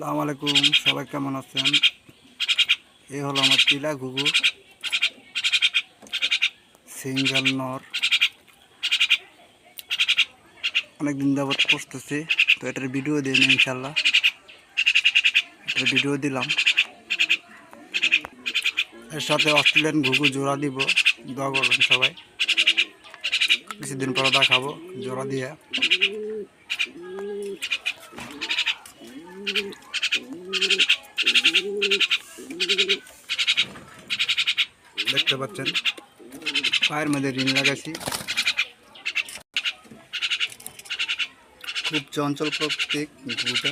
সালাম আলাইকুম, সবাই কেমন আছেন? এই হলো আমার টিলা ঘুঘু। সিঙ্গেল নর। অনেকদিন যাবৎ করতেছি তো এটার ভিডিও দিন ইনশাল্লাহ এটার ভিডিও দিলাম। এর সাথে অস্ট্রেলিয়ান ঘুঘু জোড়া দিব। দোয়া করবেন সবাই। কিছুদিন পরে দেখাবো জোড়া দিয়ে। দেখতে পাচ্ছেন পায়ের মধ্যে ঋণ লাগাইছি খুব চঞ্চল প্রকৃতিক ঘুঘুটা